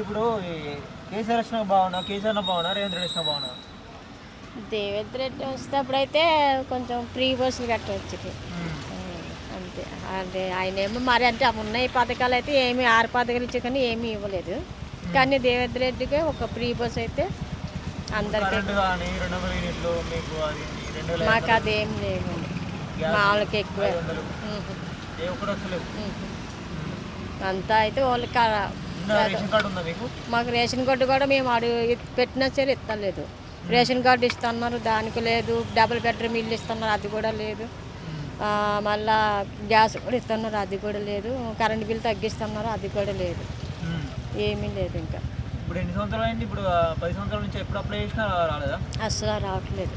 ఇప్పుడు కేసీఆర్ వచ్చిన బాగున్నా కేసీఆర్ బాగున్నా రేవంత్ రెడ్డి వచ్చిన బాగున్నా? దేవేంద్ర రెడ్డి వస్తేప్పుడైతే కొంచెం ఫ్రీ బస్సులు కట్టవచ్చు అంతే. అంటే ఆయన ఏమో మరి అంటే ఉన్న ఈ పథకాలు అయితే ఏమి ఆరు పథకాలు ఇచ్చే కానీ ఏమీ ఇవ్వలేదు. కానీ దేవేంద్ర రెడ్డికి ఒక ఫ్రీ బస్ అయితే అందరికీ మీకు అది లేదు. మామూలుకి ఎక్కువ. అంతా అయితే వాళ్ళకి మీకు? రేషన్ కార్డు కూడా మేము అడుగు పెట్టినా సరే ఇస్తలేదు. రేషన్ కార్డు ఇస్తున్నారు దానికి లేదు. డబుల్ బెడ్రూమ్ ఇల్లు ఇస్తున్నారు అది కూడా లేదు. మళ్ళా గ్యాస్ కూడా ఇస్తున్నారు అది కూడా లేదు. కరెంట్ బిల్ తగ్గిస్తున్నారు అది కూడా లేదు. ఏమీ లేదు ఇంకా. ఇప్పుడు ఎన్ని సంవత్సరాలు అయింది? ఇప్పుడు పది సంవత్సరాల నుంచి ఎప్పుడు అప్లై చేసినా రాలేదా? అసలు రావట్లేదు.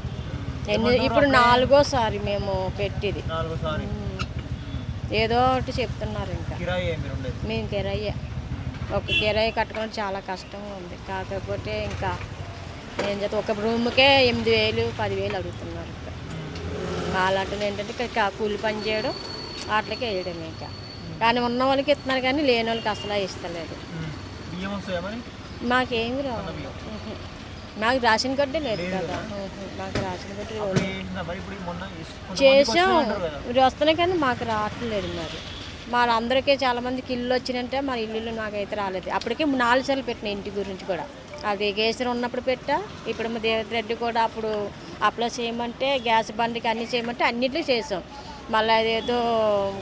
ఎన్ని ఇప్పుడు నాలుగోసారి మేము పెట్టిది. నాలుగోసారి. ఏదో ఒకటి చెప్తున్నారు ఇంకా. మేము కిరాయి. ఒక కిరాయి కట్టుకోవడం చాలా కష్టంగా ఉంది. కాకపోతే ఇంకా ఏం చేస్తాం ఒక రూమ్కే ఎనిమిది వేలు పదివేలు అడుగుతున్నారు ఇంకా అలాంటివి ఏంటంటే కూలి పని చేయడం వాటికి వేయడం ఇంకా. కానీ ఉన్న వాళ్ళకి ఇస్తున్నారు కానీ లేని వాళ్ళకి అసలు ఇస్తలేదు. మాకేమి రావు. మాకు రేషన్ కార్డే లేదు కదా. మాకు ఇస్- కొంతమందికి చేసాం వస్తున్నాయి కానీ మాకు రావట్లేదు మరి. మా అందరికీ చాలా మందికి ఇల్లు వచ్చినంటే మా ఇల్లు నాకైతే రాలేదు. అప్పటికే నాలుగు సార్లు పెట్టిన ఇంటి గురించి కూడా. అది కేసరి ఉన్నప్పుడు పెట్టా ఇప్పుడు మా దేవత రెడ్డి కూడా అప్పుడు అప్లై చేయమంటే గ్యాస్ బండికి అన్ని చేయమంటే అన్నిట్లో చేసాం. మళ్ళీ అదేదో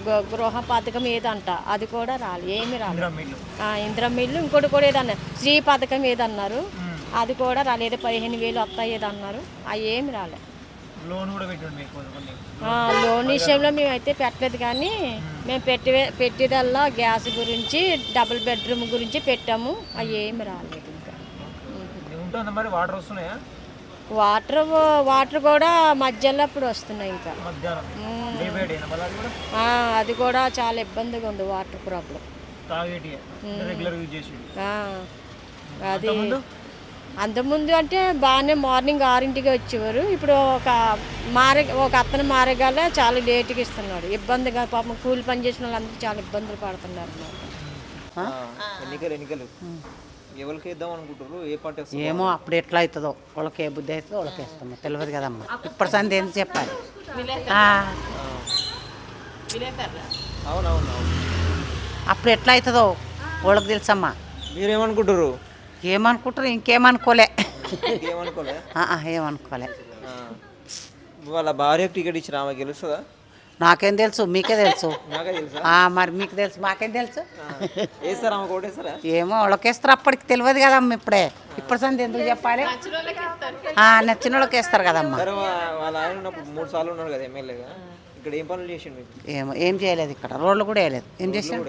గృ- గృహ పథకం ఏదంట అది కూడా రాలేదు ఏమి రాలేదు ఇందిరా మిల్లు ఇంకోటి కూడా ఏదన్నారు శ్రీ పథకం ఏదన్నారు. అది కూడా రాలేదు పదిహేను వేలు వస్తాయి ఏదన్నారు అవి ఏమి రాలేదు లోన్ కూడా పెట్టండి మీకు కొన్ని కొన్ని. ఆ, లోన్ విషయంలో మేము అయితే పెట్టలేదు కానీ మేము పెట్టి పెట్టేదల్లా గ్యాస్ గురించి డబుల్ బెడ్రూమ్ గురించి పెట్టాము. అవి ఏమి రాలేదు ఇంకా. ఇది ఉంటుందా మరి? వాటర్ వస్తున్నాయా? వాటర్ వాటర్ కూడా మధ్యలో అప్పుడు వస్తున్నాయి ఇంకా. అది కూడా? చాలా ఇబ్బందిగా ఉంది వాటర్ ప్రాబ్లం. అది అంతకుముందు అంటే బాగానే మార్నింగ్ ఆరింటికి వచ్చేవారు. ఇప్పుడు ఒక మారే ఒక అతను మారగానే చాలా లేట్గా ఇస్తున్నాడు. ఇబ్బందిగా పాపం కూలి పని చేసిన వాళ్ళందరూ చాలా ఇబ్బందులు పడుతున్నారు. ఎన్నికలు ఎన్నికలు. ఎవరికి వేద్దాం అనుకుంటారు ఏ ఏమో అప్పుడు ఎట్లా అవుతుందో వాళ్ళకి ఏ బుద్ధి అవుతుందో వాళ్ళకి వేస్తాము తెలియదు కదమ్మా. ఇప్పుడు సంది ఎందుకు చెప్పాలి? ఆ, అవునవును అవును అప్పుడు ఎట్లా అవుతుందో వాళ్ళకి తెలుసమ్మా. మీరేమనుకుంటారు ఏమనుకుంటారు? ఇంకేమనుకోలే. ఏమనుకోలే? ఏమనుకోలే. వాళ్ళ భార్యకు టికెట్ ఇచ్చిన ఆమె గెలుస్తుందా? నాకేం తెలుసు మీకే తెలుసు. నాకే తెలుసా? ఆ, మరి మీకు తెలుసు మాకేం తెలుసు? ఏమో వాళ్ళకి వేస్తారు అప్పటికి తెలియదు కదమ్మా ఇప్పుడే. ఇప్పుడు సంది ఎందుకు చెప్పాలి? నచ్చిన వాళ్ళకి వేస్తారు కదమ్మా. ఏమో ఏం చేయలేదు ఇక్కడ. రోడ్లు కూడా వేయలేదు. ఏం చేసాడు?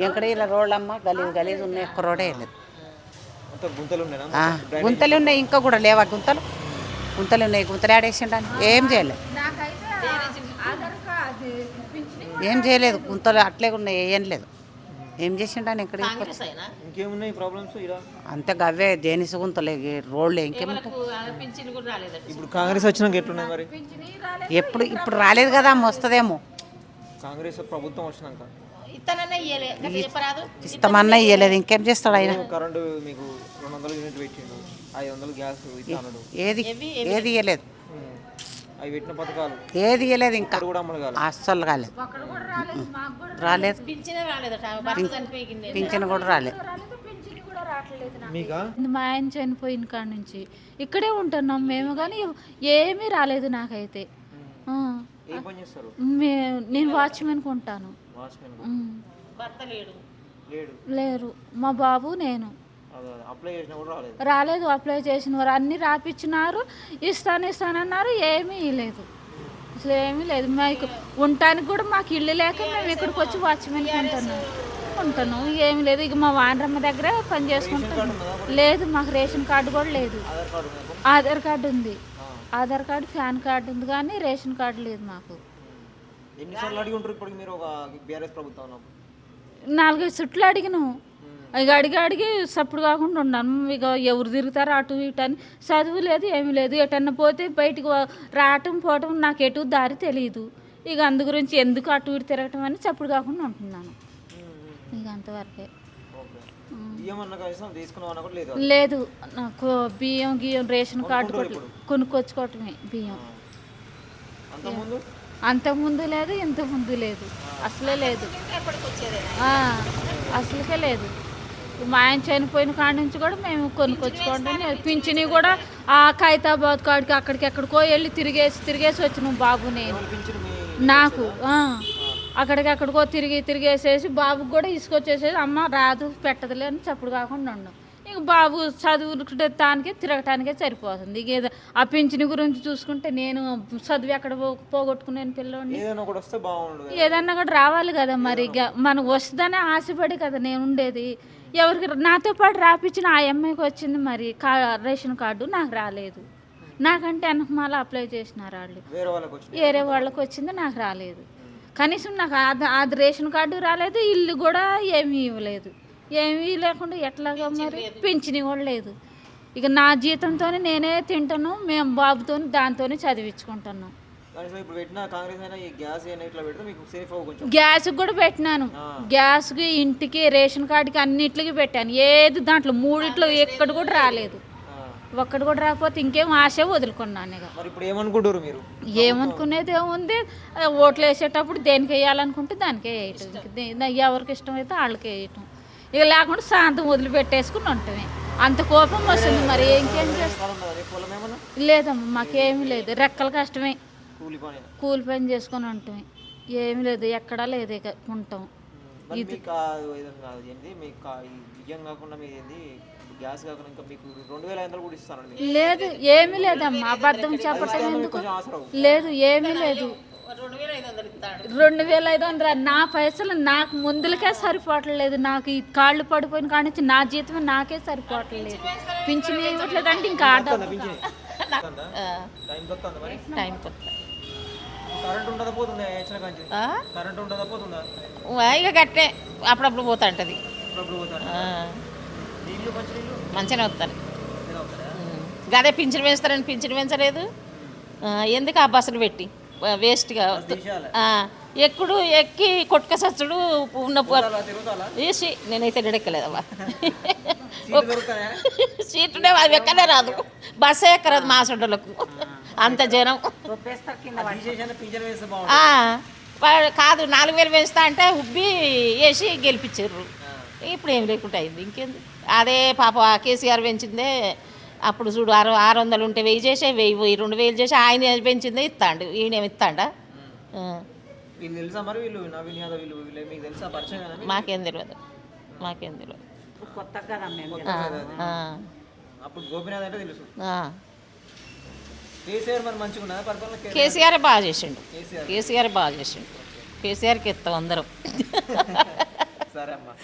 ఎక్కడ ఇలా రోడ్లు అమ్మ గలీజ్ గలీజ్ ఉన్నాయి ఒక్క రోడే వేయలేదు. గుంతలు ఉన్నాయి ఇంకా కూడా లేవా గుంతలు? గుంతలు ఉన్నాయి గుంతలు ఆడేసిండని ఏం చేయలేదు ఏం చేయలేదు గుంతలు అట్లే ఉన్నాయి ఏం లేదు. ఏం చేసిండని ఇక్కడ అంతే గవ్వే దేనిసి గుంతలే రోడ్లు ఇంకేం ఇప్పుడు కాంగ్రెస్ వచ్చినాక ఎట్లున్నాయి మరి? ఎప్పుడు ఇప్పుడు రాలేదు కదా అమ్మ వస్తుందేమో కాంగ్రెస్ ప్రభుత్వం వచ్చినాక. ఇస్తామన్నా ఇయ్యలేదు ఇంకేం చేస్తాడు ఆయన? కరెంటు మీకు రెండు వందల యూనిట్ పెట్టిండు ఐదు వందలు గ్యాస్ ఇస్తాడు ఏది ఏది ఇయ్యలేదు. అవి పెట్టిన పథకాలు. ఏది ఇయ్యలేదు ఇంకా. కూడా అమలు అస్సలు కాలేదు. రాలేదు పింఛన్ కూడా రాలేదు. మీకా? మా ఆయన చనిపోయిన కాడ నుంచి. ఇక్కడే ఉంటున్నాం మేము కానీ ఏమీ రాలేదు నాకైతే. ఏం పని చేస్తారు మే నేను వాచ్మెన్కి ఉంటాను వాచ్మెన్. లేడు. లేరు. మా బాబు నేను. అదే అప్లై చేసినా కూడా రాలేదు. రాలేదు అప్లై చేసిన వారు. అన్నీ రాపిచ్చినారు ఇస్తాను ఇస్తానన్నారు ఏమీ లేదు అసలు ఏమీ లేదు. మాకు ఉండటానికి కూడా మాకు ఇల్లు లేక మేము ఇక్కడికి వచ్చి వాచ్మెన్కి ఉంటున్నాం ఉంటున్నాం ఏమీ లేదు. ఇక మా వానరమ్మ దగ్గర పని చేసుకుంటాం లేదు మాకు రేషన్ కార్డు కూడా లేదు. ఆధార్ కార్డు ఉందా? Aadhaar card Aadhaar card PAN card ఉంది కానీ రేషన్ కార్డు లేదు మాకు. ఎన్నిసార్లు అడిగి ఉంటారు ఇప్పటికి మీరు ఒక బీఆర్ఎస్ ప్రభుత్వం ఉన్నప్పుడు నాలుగైదు చుట్లు అడిగినాం. ఇక అడిగి అడిగి సప్పుడు కాకుండా ఉన్నాను ఇక ఎవరు తిరుగుతారో అటు ఇటు అని. చదువు లేదు ఏమీ లేదు. ఎటన్నా పోతే బయటికి రావటం పోవటం నాకు ఎటు దారి తెలియదు ఇక అందు గురించి ఎందుకు అటు ఇటు తిరగటం అని చప్పుడు కాకుండా ఉంటున్నాను. ఇక అంతవరకే. లేదు లేదు. నాకు బియ్యం గియ్యం రేషన్ కార్డు కొనుక్కొచ్చుకోవటమే బియ్యం. అంతకుముందు? లేదు ఇంత ముందు లేదు అసలే లేదు. ఆ, అసలుకే లేదు. మా ఆయన చనిపోయిన కాడ నుంచి కూడా మేము కొనుక్కొచ్చుకోవడం పింఛని కూడా ఆ ఖైతాబాద్ కాడికి అక్కడికి ఎక్కడికో వెళ్ళి తిరిగేసి తిరిగేసి వచ్చినాం బాబు నేను. నాకు ఆ, అక్కడికి ఎక్కడికో తిరిగి తిరిగేసేసి బాబుకి కూడా తీసుకొచ్చేసేసి అమ్మ రాదు పెట్టదులే అని చప్పుడు కాకుండా ఉన్నాం ఇంక బాబు చదువుటానికి తిరగటానికే సరిపోతుంది. ఇక ఏదో ఆ పింఛని గురించి చూసుకుంటే నేను చదువు ఎక్కడ పో- పోగొట్టుకునేను పిల్లోడిని. ఏదైనా ఒకటి వస్తే బాగుండు కదా. ఏదన్నా కూడా రావాలి కదా మరి. ఇక మనకు వస్తుందని ఆశపడి కదా నేను ఉండేది. ఎవరికి నాతో పాటు రాపించిన ఆ అమ్మాయికి వచ్చింది మరి. కా రేషన్ కార్డు నాకు రాలేదు. నాకంటే వెనకమాల అప్లై చేసినారు వాళ్ళు. వేరే వాళ్ళకి వచ్చింది నాకు రాలేదు. కనీసం నాకు అది అది రేషన్ కార్డు రాలేదు ఇల్లు కూడా ఏమీ ఇవ్వలేదు. ఏమీ లేకుండా ఎట్లాగా మరి? పింఛని కూడా లేదు. ఇక నా జీతంతోనే నేనే తింటాను మేము బాబుతో దాంతోనే చదివించుకుంటున్నాం. కనీసం ఇప్పుడు పెట్టిన కాంగ్రెస్ అయినా ఈ గ్యాస్ కూడా పెట్టినాను. గ్యాస్కి ఇంటికి రేషన్ కార్డుకి అన్నిటికి పెట్టాను. ఏది దాంట్లో మూడిట్లో ఎక్కడ కూడా రాలేదు. ఒక్కడు కూడా రాకపోతే ఇంకేం ఆశ వదులుకున్నాను ఇక ఇప్పుడు ఏమనుకుంటారు మీరు? ఏమనుకునేది ఏముంది? ఓట్లు వేసేటప్పుడు దేనికి వేయాలనుకుంటే దానికే వేయటం. ఎవరికి ఇష్టమైతే వాళ్ళకే వేయటం. ఇక లేకుండా శాంతం వదిలిపెట్టేసుకుని ఉంటామే. అంత కోపం వస్తుంది మరి ఇంకేం చేస్తాం? లేదమ్మా మాకేమీ లేదు. రెక్కల కష్టమే. కూలి పని చేసుకొని ఉంటామే. ఏమీ లేదు ఎక్కడా లేదు ఇక ఉంటాం. మరి గ్యాస్ కాకుండా ఇంకా మీకు రెండు వేల ఐదు కూడా ఇస్తారండి లేదు ఏమీ లేదమ్మా. అబద్ధం చెప్పటం ఎందుకు? లేదు ఏమీ లేదు. రెండు వేల ఐదు వందలు నా పైసలు నాకు ముందులకే సరిపోవట్లేదు. నాకు ఈ కాళ్ళు పడిపోయిన కాడి నుంచి నా జీతమే నాకే సరిపోవట్లేదు. పింఛన్ ఇవ్వట్లేదు. అంటే ఇంకా ఆట టైం ఇక గట్టే అప్పుడప్పుడు పోతా ఉంటుంది. అప్పుడప్పుడు పోతాడు నీళ్ళు? మంచి నీళ్ళు మంచిగానే వస్తాను ఇలా అవుతారా గదే పింఛన్ వేస్తారని పింఛన్ పెంచలేదు ఎందుకు ఆ బస్సులు పెట్టి? వేస్ట్గా. ఎక్కుడు ఎక్కి కొట్టుక సచ్చుడు ఉన్న ఏసి నేనైతే ఎక్కలేదమ్మా. సీట్లు దొరుకుతాయా? సీట్లే అది ఎక్కలే రాదు. బస్సే ఎక్కరాదు మా సొడ్డలకు అంత జనం. వేస్తే కాదు నాలుగు వేలు పెంచుతా అంటే ఉబ్బి వేసి గెలిపించారు ఇప్పుడు ఏం లేకుండా అయింది. ఇంకేంది అదే పాప కేసీఆర్ పెంచిందే అప్పుడు చూడు ఆరు ఆరు వందలు ఉంటే వెయ్యి చేసే వెయ్యి రెండు వేలు చేసి ఆయన పెంచిందే ఇస్తాడు ఈయన ఇస్తాడా? మీకు తెలియదు మాకేం తెలియదు ఆ, ఆ, అప్పుడు గోపినాథ్ అంటే తెలుసు. ఆ. కేసీఆర్ బాగా చేసిండు. కేసీఆర్. కేసీఆర్ బాగా చేసిండు. కేసీఆర్కి ఇస్తాం అందరం. సరే అమ్మా.